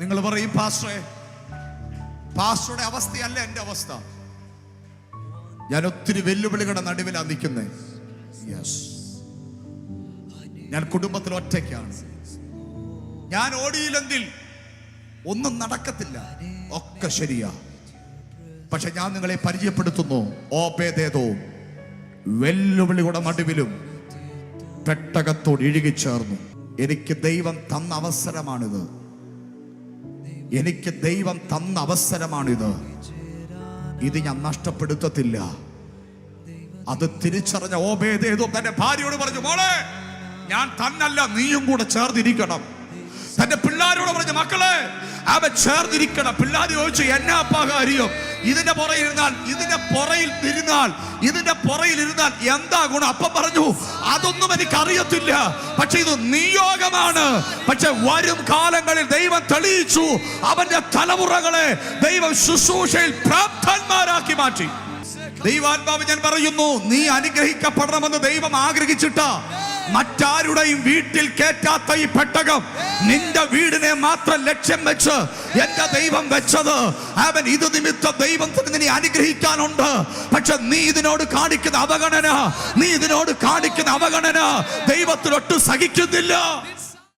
നിങ്ങൾ പറയും പാസ്റ്ററെ പാസ്റ്ററുടെ അവസ്ഥയല്ല എന്റെ അവസ്ഥ. ഞാൻ ഒത്തിരി വെല്ലുവിളികളുടെ നടുവിലാണ് നിൽക്കുന്നത് യെസ് ഞാൻ കുടുംബത്തിൽ ഒറ്റയ്ക്കാണ്. ഞാൻ ഓടിയില്ലെങ്കിൽ ഒന്നും നടക്കത്തില്ല. ഒക്കെ ശരിയാ. പക്ഷെ ഞാൻ നിങ്ങളെ പരിചയപ്പെടുത്തുന്നു. ഓപേതേതോ വെല്ലുവിളിയുടെ നടുവിലും പെട്ടകത്തോട് ഇഴുകിച്ചേർന്നു. എനിക്ക് ദൈവം തന്ന അവസരമാണിത്. എനിക്ക് ദൈവം തന്ന അവസരമാണിത്. ഇത് ഞാൻ നഷ്ടപ്പെടുത്തത്തില്ല. അത് തിരിച്ചറിഞ്ഞ ഓബേദേതോ തന്റെ ഭാര്യയോട് പറഞ്ഞു മോളെ ഞാൻ തന്നല്ല നീയും കൂടെ ചേർന്നിരിക്കണം. തന്റെ മക്കളെ അവൻ ചേർന്നിരിക്കണം. പിള്ളാരി ചോദിച്ചു എന്നാ അപ്പാ കാര്യം? ഇതിന്റെ പുറയിൽ ഇരുന്നാൽ ഇതിന്റെ പുറയിൽ ഇരുന്നാൽ ഇതിന്റെ പുറയിൽ ഇരുന്നാൽ എന്താ ഗുണം? അപ്പം പറഞ്ഞു അതൊന്നും എനിക്ക് അറിയത്തില്ല പക്ഷെ ഇത് നിയോഗമാണ്. പക്ഷെ വരും കാലങ്ങളിൽ ദൈവം തെളിയിച്ചു അവന്റെ തലമുറകളെ ദൈവം ശുശ്രൂഷയിൽ പ്രാപ്തന്മാരാക്കി മാറ്റി. ദൈവാത്മാവ് ഞാൻ പറയുന്നു നീ അനുഗ്രഹിക്കപ്പെടണമെന്ന് ദൈവം ആഗ്രഹിച്ചിട്ട. മറ്റാരുടെയും വീട്ടിൽ കേറ്റാത്ത ഈ പെട്ടകം നിന്റെ വീടിനെ മാത്രം ലക്ഷ്യം വെച്ച് എന്റെ ദൈവം വെച്ചത്. അവൻ ഇത് നിമിത്തം ദൈവത്തിന് നിന്നെ അനുഗ്രഹിക്കാനുണ്ട്. പക്ഷെ നീ ഇതിനോട് കാണിക്കുന്ന അവഗണന നീ ഇതിനോട് കാണിക്കുന്ന അവഗണന ദൈവത്തിനൊട്ടും സഹിക്കുന്നില്ല.